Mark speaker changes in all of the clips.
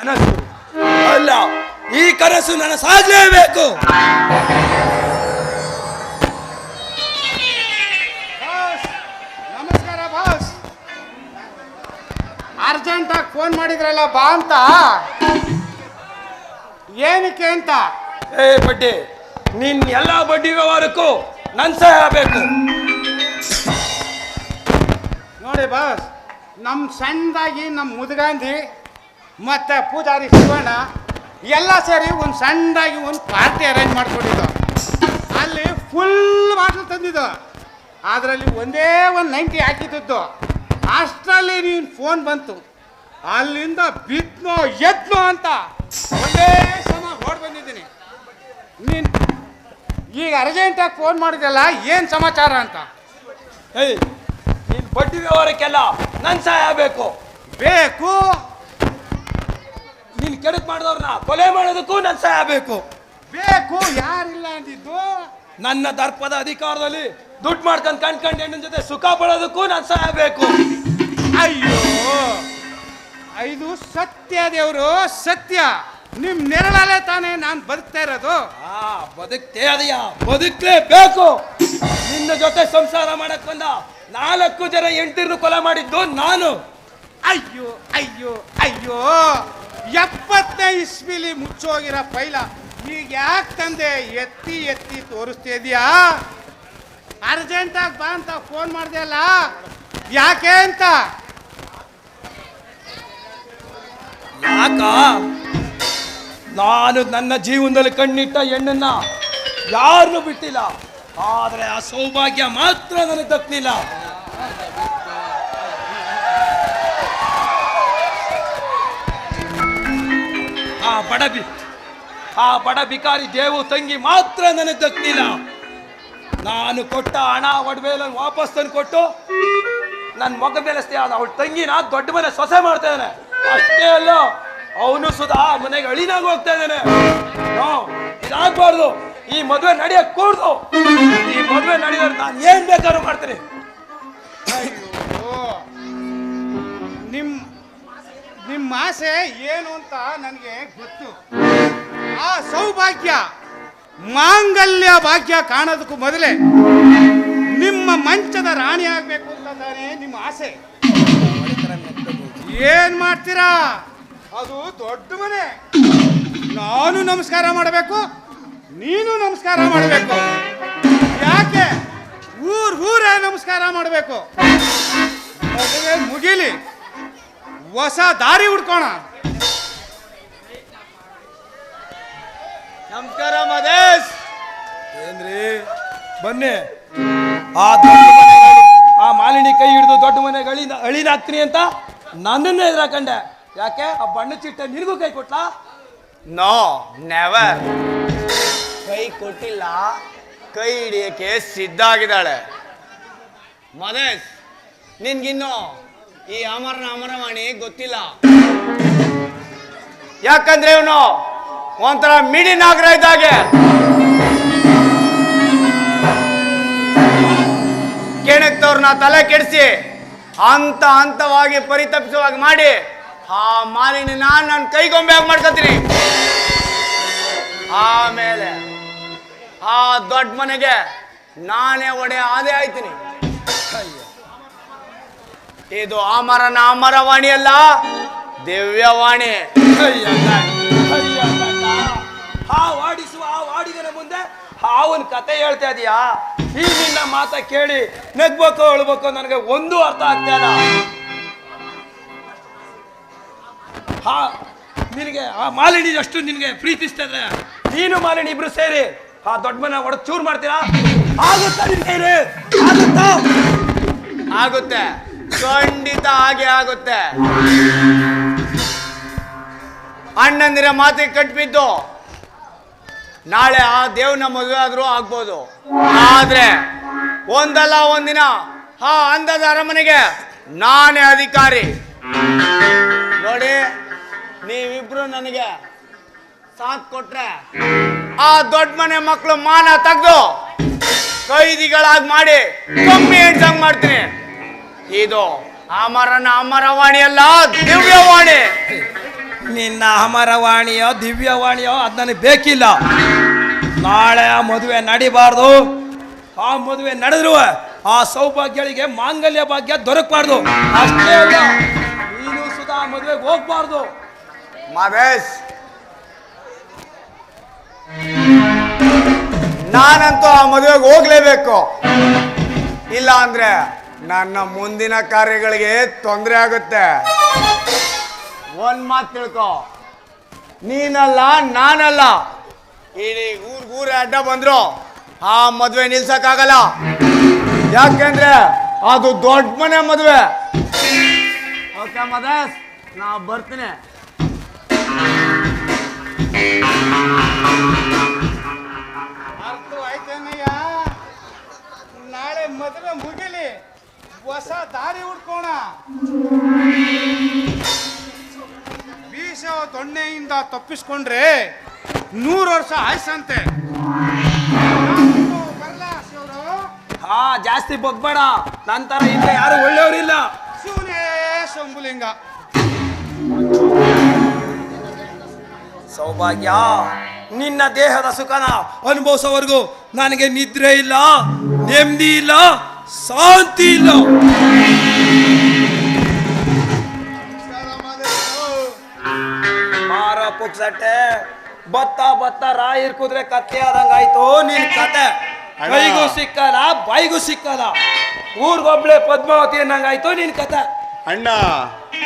Speaker 1: ಕನಸು. ಅಲ್ಲ ಈ ಕನಸು ನನ್ನ ಸಾಗಲೇಬೇಕು
Speaker 2: ಬಾಸ್ ನಮಸ್ಕಾರ ಬಾಸ್. ಅರ್ಜೆಂಟಾಗಿ ಫೋನ್ ಮಾಡಿದ್ರಲ್ಲ ಬಾ ಅಂತ? ಏನಕ್ಕೆ ಅಂತ?
Speaker 1: ಏ ಬಡ್ಡಿ ನಿನ್ನ ಎಲ್ಲ ಬಡ್ಡಿ ವ್ಯವಹಾರಕ್ಕೂ ನನ್ನ ಸಹಾಯ ಬೇಕು.
Speaker 2: ನೋಡಿ ಬಾಸ್ ನಮ್ಮ ಸಣ್ಣದಾಗಿ ನಮ್ಮ ಮುದುಗಾಂಧಿ ಮತ್ತೆ ಪೂಜಾರಿ ಶಿವಣ್ಣ ಎಲ್ಲ ಸೇರಿ ಒಂದು ಸಣ್ಣದಾಗಿ ಒಂದು ಪಾರ್ಟಿ ಅರೇಂಜ್ ಮಾಡ್ಕೊಂಡಿದ್ದು. ಅಲ್ಲಿ ಫುಲ್ ಬಾಟಲ್ ತಂದಿದ್ದು. ಅದರಲ್ಲಿ ಒಂದೇ ಒಂದು ನೈಂಟಿ ಹಾಕಿದ್ದು ಅಷ್ಟರಲ್ಲಿ ನೀನು ಫೋನ್ ಬಂತು. ಅಲ್ಲಿಂದ ಬಿದ್ನೋ ಎದ್ನೋ ಅಂತ ಒಂದೇ ಸಮ ಓಡ್ ಬಂದಿದ್ದೀನಿ. ನೀನು ಈಗ ಅರ್ಜೆಂಟಾಗಿ ಫೋನ್ ಮಾಡಿದೆಲ್ಲ ಏನು ಸಮಾಚಾರ ಅಂತ?
Speaker 1: ಏಯ್ ನಿನ್ ಬಡ್ಡಿ ವ್ಯವಹಾರಕ್ಕೆಲ್ಲ ನನ್ನ ಸಹಾಯ ಬೇಕು
Speaker 2: ಬೇಕು.
Speaker 1: ನೀನ್ ಕೆಡಕ್ ಮಾಡಿದವ್ರನ್ನ ಕೊಲೆ ಮಾಡೋದಕ್ಕೂ ನನ್ ಸಹಾಯ ಬೇಕು.
Speaker 2: ಬೇಕು ಯಾರಿಲ್ಲ ಅಂದಿದ್ದು?
Speaker 1: ನನ್ನ ದರ್ಪದ ಅಧಿಕಾರದಲ್ಲಿ ದುಡ್ಡು ಮಾಡ್ಕೊಂಡ್ ಕಣ್ಕಂಡು ಹೆಣ್ಣಿನ ಜೊತೆ ಸುಖ ಪಡೋದಕ್ಕೂ ನನ್ ಸಹಾಯ ಬೇಕು.
Speaker 2: ಅಯ್ಯೋ ಇದು ಸತ್ಯ ದೇವರು ಸತ್ಯ. ನಿಮ್ ನೆರಳಲ್ಲೇ ತಾನೇ ನಾನು ಬದುಕ್ತಾ ಇರೋದು.
Speaker 1: ಆ ಬದುಕ್ತೇ ಅದಯ್ಯ ಬದುಕ್ಲೇಬೇಕು ನಿನ್ನ ಜೊತೆ ಸಂಸಾರ ಮಾಡಕ್ ಬಂದ ನಾಲ್ಕು ಜನ ಎಂಟಿರ್ನು ಕೊಲೆ ಮಾಡಿದ್ದು ನಾನು.
Speaker 2: ಅಯ್ಯೋ ಅಯ್ಯೋ ಅಯ್ಯೋ. ಎಪ್ಪತ್ತನೇ ಇಸ್ವಿಲಿ ಮುಚ್ಚೋಗಿರೋ ಪೈಲ ಈಗ ಯಾಕೆ ತಂದೆ ಎತ್ತಿ ಎತ್ತಿ ತೋರಿಸ್ತಾ ಇದೀಯಾ? ಅರ್ಜೆಂಟಾಗಿ ಬಾ ಅಂತ ಫೋನ್ ಮಾಡಿದೆ ಅಲ್ಲ? ಯಾಕೆ ಅಂತ?
Speaker 1: ಯಾಕ ನಾನು ನನ್ನ ಜೀವನದಲ್ಲಿ ಕಣ್ಣಿಟ್ಟ ಹೆಣ್ಣನ್ನ ಯಾರನ್ನು ಬಿಟ್ಟಿಲ್ಲ. ಆದರೆ ಆ ಸೌಭಾಗ್ಯ ಮಾತ್ರ ನನಗೆ ದಕ್ಕಲಿಲ್ಲ ಆ ಬಡ ಬಿ ಆ ಬಡ ಬಿಕಾರಿ ದೇವು ತಂಗಿ ಮಾತ್ರ ನನಗೆ ದಕ್ಕಿಲ್ಲ ನಾನು ಕೊಟ್ಟ ಹಣ ಒಡವೆಲ್ಲ ವಾಪಸ್ ತಂದು ಕೊಟ್ಟು ನನ್ನ ಮಗ ಮೇಲೆ ಸ್ನೇಹ ಅವಳ ತಂಗಿನ ದೊಡ್ಡ ಮನೆ ಸೊಸೆ ಮಾಡ್ತಾ ಇದ್ದಾನೆ. ಅಷ್ಟೇ ಅಲ್ಲ, ಅವನು ಸುಧಾ ಮನೆಗೆ ಅಳಿನಾಗ ಹೋಗ್ತಾ ಇದ್ದಾನೆ. ಇದಾಗಬಾರ್ದು. ಈ ಮದುವೆ ನಡೆಯಕ್ ಕೂಡ್ದು. ಈ ಮದುವೆ ನಡೆಯೋರು ನಾನು ಏನ್ ಬೇಕಾದ್ರೂ ಮಾಡ್ತೀನಿ.
Speaker 2: ನಿಮ್ಮ ಆಸೆ ಏನು ಅಂತ ನನಗೆ ಗೊತ್ತು. ಆ ಸೌಭಾಗ್ಯ, ಮಾಂಗಲ್ಯ ಭಾಗ್ಯ ಕಾಣೋದಕ್ಕೂ ಮೊದಲೇ ನಿಮ್ಮ ಮಂಚದ ರಾಣಿ ಆಗ್ಬೇಕು ಅಂತ ನಿಮ್ಮ ಆಸೆ. ಏನ್ ಮಾಡ್ತೀರಾ? ಅದು ದೊಡ್ಡ ಮನೆ. ನಾನು ನಮಸ್ಕಾರ ಮಾಡಬೇಕು, ನೀನು ನಮಸ್ಕಾರ ಮಾಡಬೇಕು. ಯಾಕೆ? ಊರ್ ಊರೇ ನಮಸ್ಕಾರ ಮಾಡಬೇಕು. ಮುಗಿಲಿ. ಹೊಸ ದಾರಿ ಹುಡ್ಕೋಣ.
Speaker 1: ನಮಸ್ಕಾರ ಮದೇಶ್ ಏನ್ರಿ? ಬನ್ನಿ. ಆ ದೊಡ್ಡ ಮನೆಗಳು, ಆ ಮಾಲಿನಿ ಕೈ ಹಿಡಿದು ದೊಡ್ಡ ಮನೆಗೆ ಅಳಿ ಅಳಿನಾಗ್ತೀನಿ ಅಂತ ನನ್ನನ್ನೇ ಎದುರಾಕಂಡೆ. ಯಾಕೆ? ಆ ಬಣ್ಣ ಚಿಟ್ಟ ನಿನಗೂ ಕೈ ಕೊಟ್ಲಾ?
Speaker 3: ನೋ ನೆವರ್ ಕೈ ಕೊಟ್ಟಿಲ್ಲ. ಕೈ ಹಿಡಿಯಕ್ಕೆ ಸಿದ್ಧ ಆಗಿದ್ದಾಳೆ ಮದೇಶ್ ನಿನ್ಗಿನ್ನು ಈ ಅಮರನ ಅಮರವಾಣಿ ಗೊತ್ತಿಲ್ಲ. ಯಾಕಂದ್ರೆ ಇವನು ಒಂಥರ ಮಿಡಿ ನಾಗರ ಇದ್ದಾಗೆ ಕೆಣಕ್ತವ್ರನ್ನ ತಲೆ ಕೆಡಿಸಿ ಹಂತ ಹಂತವಾಗಿ ಪರಿತಪಿಸುವಾಗ ಮಾಡಿ ಆ ಮಾಲಿನ್ಯನ ನನ್ನ ಕೈಗೊಂಬೆ ಆಗಿ ಮಾಡ್ಕೊತೀನಿ. ಆಮೇಲೆ ಆ ದೊಡ್ಡ ಮನೆಗೆ ನಾನೇ ಒಡೆ ಆದೇ ಆಯ್ತೀನಿ. ಇದು ಅಮರನ ಆಮರವಾಣಿ ಅಲ್ಲ ದಿವ್ಯವಾಣಿ.
Speaker 1: ಹಾವಾಡಿಸುವ ಆ ವಾಡಿಗನ ಮುಂದೆ ಹಾವನ್ ಕತೆ ಹೇಳ್ತಾ ಇದೀಯಾ? ಈ ನಿನ್ನ ಮಾತ ಕೇಳಿ ನಗ್ಬೇಕು ಹೇಳ್ಬೇಕು ನನಗೆ ಒಂದು ಅರ್ಥ ಆಗ್ತಾ ಇಲ್ಲ. ಹಾ ನಿನಗೆ ಆ ಮಾಲಿನಿ ಅಷ್ಟು ನಿನಗೆ ಪ್ರೀತಿಸ್ತಾ ಇದ್ರೆ. ನೀನು ಮಾಲಿನಿ ಇಬ್ರು ಸೇರಿ ಆ ದೊಡ್ಡ ಮನೆ ಒಡ ಚೂರು ಮಾಡ್ತೀರಾ? ಆಗುತ್ತಾ ನಿನ್ ಕೈಲಿ? ಆಗುತ್ತಾ?
Speaker 3: ಆಗುತ್ತೆ. ಖಂಡಿತ ಹಾಗೆ ಆಗುತ್ತೆ. ಅಣ್ಣಂದಿರ ಮಾತಿಗೆ ಕಟ್ಬಿದ್ದು, ನಾಳೆ ಆ ದೇವ್ನ ಮದುವೆ ಆದ್ರೂ ಆಗ್ಬೋದು. ಆದ್ರೆ, ಒಂದಲ್ಲ ಒಂದಿನ, ಆ ಅಂದದ ಅರಮನೆಗೆ ನಾನೇ ಅಧಿಕಾರಿ. ನೋಡಿ, ನೀವಿಬ್ರು ನನಗೆ ಸಾಥ್ ಕೊಟ್ರೆ, ಆ ದೊಡ್ಡ ಮನೆ ಮಕ್ಕಳು ಮಾನ ತೆಗೆದು, ಕೈದಿಗಳಾಗಿ ಮಾಡಿ, ಕಮ್ಮಿ ಹೆಣ್ಸಂಗ್ ಮಾಡ್ತೀನಿ? ಇದು ಅಮರನ ಅಮರವಾಣಿ ಅಲ್ಲ ದಿವ್ಯವಾಣಿ.
Speaker 1: ನಿನ್ನ ಅಮರವಾಣಿಯೋ, ದಿವ್ಯವಾಣಿಯೋ, ಅದು ನನಗೆ ಬೇಕಿಲ್ಲ. ನಾಳೆ ಆ ಮದುವೆ ನಡಿಬಾರ್ದು. ಆ ಮದುವೆ ನಡೆದ್ರು ಆ ಸೌಭಾಗ್ಯಗಳಿಗೆ ಮಾಂಗಲ್ಯ ಭಾಗ್ಯ ದೊರಕಬಾರ್ದು. ಅಷ್ಟೇ ನೀನು ಸುಧಾ ಮದುವೆಗೆ ಹೋಗ್ಬಾರ್ದು.
Speaker 3: ಮಾವೇಶ್! ನಾನಂತೂ ಆ ಮದುವೆಗೆ ಹೋಗ್ಲೇಬೇಕು. ಇಲ್ಲ ಅಂದ್ರೆ ನನ್ನ ಮುಂದಿನ ಕಾರ್ಯಗಳಿಗೆ ತೊಂದರೆ ಆಗುತ್ತೆ. ಒಂದ್ ಮಾತು ತಿಳ್ಕೊ. ನೀನಲ್ಲ, ನಾನಲ್ಲ. ಇಡೀ ಊರ್ಗೂರೇ ಅಡ್ಡ ಬಂದ್ರು. ಆ ಮದುವೆ ನಿಲ್ಸಕ್ಕಾಗಲ್ಲ. ಯಾಕೆಂದ್ರೆ ಅದು ದೊಡ್ಡ ಮನೆ ಮದುವೆ. ಓಕೆ ಮದಸ್ ನಾ ಬರ್ತೀನಿ.
Speaker 2: ನಾಳೆ ಮದುವೆ ಮುಗಿಲಿ. ಹೊಸ ದಾರಿ ಹುಡ್ಕೋಣ. ಬೀಸ ದೊಣ್ಣೆಯಿಂದ ತಪ್ಪಿಸ್ಕೊಂಡ್ರೆ ನೂರು ವರ್ಷ ಆಯ್ಸಂತೆ.
Speaker 1: ಹಾ ಜಾಸ್ತಿ ಬಗ್ಬೇಡ ನಂತರ ಇಲ್ಲ ಯಾರು ಒಳ್ಳೆಯವರಿಲ್ಲ.
Speaker 2: ಶಿವನೇ ಶಂಭುಲಿಂಗ.
Speaker 1: ಸೌಭಾಗ್ಯ ನಿನ್ನ ದೇಹದ ಸುಖನ ಅನುಭವಿಸೋವರೆಗೂ ನನಗೆ ನಿದ್ರೆ ಇಲ್ಲ ನೆಮ್ಮದಿ ಇಲ್ಲ. ಶಾಂತಿ ಇಲ್ಲ. ಮಾರ ಪುಕ್ಸಟ್ಟೆ ಬತ್ತ ಬತ್ತ ರಾಯಿರ್ ಕುದ್ರೆ ಕತ್ತೆ ಆದಂಗಾಯ್ತು ನಿನ್ ಕತೆ. ಕೈಗೂ ಸಿಕ್ಕಲ್ಲ ಬಾಯಿಗೂ ಸಿಕ್ಕಲ್ಲ. ಊರ್ಗೊಬ್ಳೆ ಪದ್ಮಾವತಿ ಅನ್ನಂಗಾಯ್ತು ನಿನ್ ಕತೆ.
Speaker 4: ಅಣ್ಣ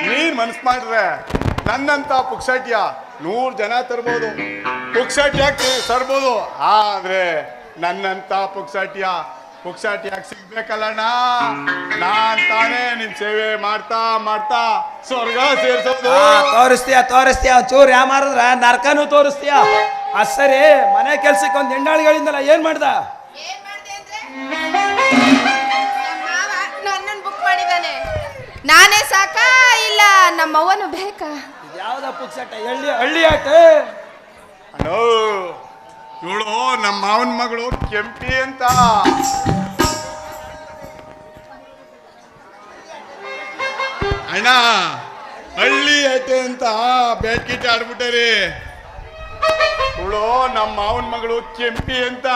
Speaker 4: ನೀನ್ ಮನ್ಸ್ ಮಾಡ್ರೆ ನನ್ನಂತ ಪುಕ್ಸಟ್ಯ ನೂರ್ ಜನ ತರ್ಬೋದು. ಪುಕ್ಸಟ್ಯ ತರ್ಬೋದು ಆದ್ರೆ ನನ್ನಂತ ಪುಕ್ಸಟ್ಯ ಪುಕ್ಸಟ್ಯಾಕ್ ಸಿಗ್ಬೇಕಲ್ಲಣ್ಣ? ನಾನ್ ತಾನೇ ನಿನ್ ಸೇವೆ ಮಾಡ್ತಾ ಮಾಡ್ತಾ ಸ್ವರ್ಗ ಸೇರ್ಸೋದು.
Speaker 1: ಆ, ತೋರಿಸ್ತೀಯ ತೋರಿಸ್ತೀಯ? ಚೂರ್ ಯಾ ಮಾರಿದ್ರ? ನರ್ಕನೂ ತೋರಿಸ್ತೀಯ? ಅದ್ ಸರಿ ಮನೆ ಕೆಲ್ಸಕ್ಕೆ ಒಂದ್ ಹೆಣ್ಣಾಳಿಗಳಿಂದಲ್ಲ ಏನ್ ಮಾಡ್ದ?
Speaker 5: ಮಾವ ಬುಕ್ ಮಾಡಿದಾನೆ. ನಾನೇ ಸಾಕಾ ಇಲ್ಲ ನಮ್ಮವನು ಬೇಕಾ?
Speaker 1: ಯಾವ್ದ ಪುಕ್ಸಾಟ ಹಳ್ಳಿ ಹಳ್ಳಿ ಆಟ?
Speaker 4: ಇವಳು ನಮ್ಮ ಮಾವನ ಮಗಳು ಕೆಂಪಿ ಅಂತ. ಅಣ್ಣ ಹಳ್ಳಿ ಐತೆ ಅಂತ ಬೇಟ್ಕಿಟ್ ಆಡ್ಬಿಟ್ಟರಿ. ಇವಳು ನಮ್ಮ ಮಾವನ ಮಗಳು ಕೆಂಪಿ ಅಂತ.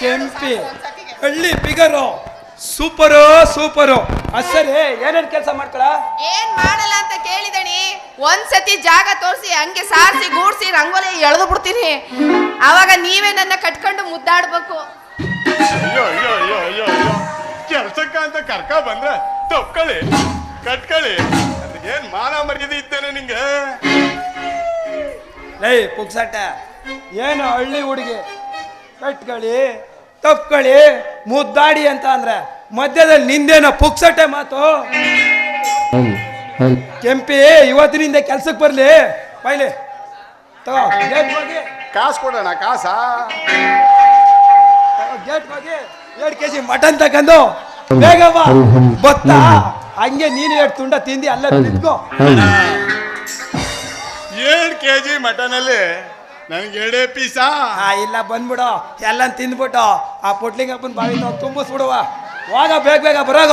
Speaker 1: ಕೆಂಪಿ. ಹಳ್ಳಿ ಬಿಗರು. Super super. ಅಸರಿ ಏನೇನ್ ಕೆಲಸ ಮಾಡ್ತಾಳ
Speaker 5: ಏನ್ ಮಾಡಲ್ಲ ಅಂತ ಕೇಳಿದಣಿ. ಒಂದ್ಸತಿ ಜಾಗ ತೋರಿಸಿ ಹಂಗೆ ಸಾರಿಸಿ ಗೂಡ್ಸಿ ರಂಗೋಲಿ ಎಳೆದು ಬಿಡ್ತೀನಿ. ಅವಾಗ ನೀವೇ ನನ್ನ ಕಟ್ಕೊಂಡು ಮುದ್ದಾಡ್ಬೇಕು.
Speaker 4: ಅಯ್ಯೋ ಅಯ್ಯೋ ಅಯ್ಯೋ ಅಯ್ಯೋ ಅಯ್ಯೋ. ಕೆಲ್ಸಕ್ಕ ಅಂತ ಕರ್ಕ ಬಂದ್ರೆ ತಪ್ಕೊಳ್ಳಿ ಕಟ್ಕೊಳ್ಳಿ ಏನ್ ಮಾನ ಮರ್ಯಾದೆ ಇದ್ದೇನೆ ನಿಂಗೆ?
Speaker 1: ಲೈ ಪುಕ್ಸಾಟ ಏನು ಹಳ್ಳಿ ಹುಡುಗಿ? ಕಟ್ಕೊಳ್ಳಿ ತಪ್ಕೊಳ್ಳಿ ಮುದ್ದಾಡಿ ಅಂತ ಅಂದ್ರೆ ಮಧ್ಯದಲ್ಲಿ ನಿಂದೇನ ಪುಕ್ಸಟ್ಟೆ ಮಾತು? ಕೆಂಪಿ ಇವತ್ತಿನಿಂದ ಕೆಲ್ಸಕ್ಕೆ ಬರ್ಲಿ. ಬೈಲಿ. ತಗೋ ಗೇಟ್ ಹೋಗಿ.
Speaker 4: ಕಾಸು ಕೊಡೋಣ ಕಾಸಾ?
Speaker 1: ಗೇಟ್ ಹೋಗಿ. ಎರಡು ಕೆ ಜಿ ಮಟನ್ ತಗೊಂಡು. ಬೇಗ ಬಾ. ಬತ್ತ ಹಂಗೆ ನೀನು ಎರಡು ತುಂಡ ತಿಂದಿ ಅಲ್ಲ ನಿಂತ್ಕೋ
Speaker 4: ಏಳು ಕೆ ಜಿ ಮಟನಲ್ಲಿ ನನಗೆ ಎರಡೇ ಪೀಸಾ
Speaker 1: ಆ? ಇಲ್ಲ ಬಂದ್ಬಿಡು. ಎಲ್ಲ ತಿಂದ್ಬಿಟ್ಟು ಆ ಪೊಟ್ಲಿಂಗಪ್ಪನ ಬಾವಿ ನಾವು ತುಂಬಿಸ್ಬಿಡುವ. ಹೋಗ ಬೇಗ ಬೇಗ ಬರೋಗ.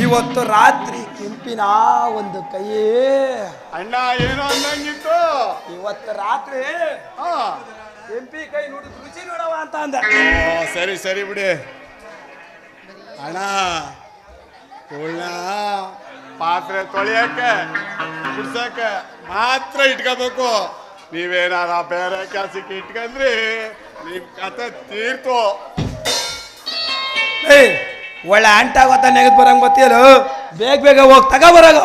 Speaker 1: ಇವತ್ತು ರಾತ್ರಿ ಕೆಂಪಿನ ಒಂದು ಕೈ
Speaker 4: ಅಣ್ಣ ಏನೋ ಅಂದಂಗಿತ್ತು.
Speaker 1: ಇವತ್ತು ರಾತ್ರಿ
Speaker 4: ಹಾ.
Speaker 1: ಕೆಂಪಿ ಕೈ ನೋಡಿ ರುಚಿ ನೋಡವ ಅಂತ ಅಂದ.
Speaker 4: ಓ, ಸರಿ ಸರಿ ಬಿಡಿ. ಅಣ್ಣ ಉಳ್ಳ ಪಾತ್ರೆ ತೊಳೆಯಕ್ಕೆ ಕುಡ್ಸಕ್ಕ ಮಾತ್ರ ಇಟ್ಕೋಬೇಕು. ನೀವೇನಾರ ಬೇರೆ ಕೆಲಸಕ್ಕೆ ಇಟ್ಕೊಂಡ್ರಿ ನಿಮ್ ಕತೆ ತೀರ್ತು.
Speaker 1: ಏಯ್ ಒಳ್ಳೆ ಅಂಟಾಗೋತ ನೆಗೆದು ಬರಂಗ್ ಗೊತ್ತಿಲ್ಲ ಬೇಗ ಬೇಗ ಹೋಗಿ, ತಗ ಬರಾಗ.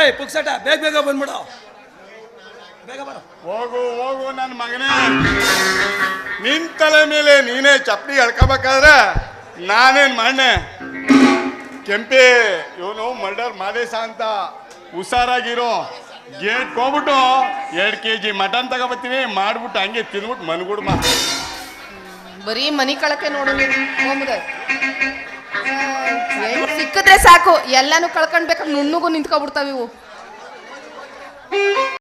Speaker 1: ಏಯ್, ಪುಕ್ಸಟ, ಬೇಗ ಬೇಗ ಬಂದ್ಬಿಡು.
Speaker 4: ಹೋಗು ಹೋಗು ನನ್ನ ಮಗನೇ. ನಿನ್ ತಲೆ ಮೇಲೆ ನೀನೇ ಚಪ್ಪಲಿ ಎಳ್ಕೋಬೇಕಾದ್ರೆ ನಾನೇನ್ ಮಣ್ಣೆ ಕೆಂಪಿ, ಇವನು ಮರ್ಡರ್ ಮಾದೇಶ ಅಂತ ಹುಷಾರಾಗಿರೋ ಗೇಟ್ ಹೋಗ್ಬಿಟ್ಟು ಎರಡು ಕೆ ಜಿ ಮಟನ್ ತಗೋಬತ್ತೀನಿ. ಮಾಡ್ಬಿಟ್ಟು ಹಂಗೆ ತಿಂದ್ಬಿಟ್ಟು ಮನ್ಗುಡ್ಮ
Speaker 5: ಬರೀ ಮನಿ ಕಳಕೆ ನೋಡೋದು ಸಿಕ್ಕಿದ್ರೆ ಸಾಕು. ಎಲ್ಲಾನು ಕಳ್ಕೊಂಡ್ಬೇಕಾದ್ರೆ ನುಣ್ಣಗೂ ನಿಂತ್ಕೊಬಿಡ್ತಾವ ಇವು.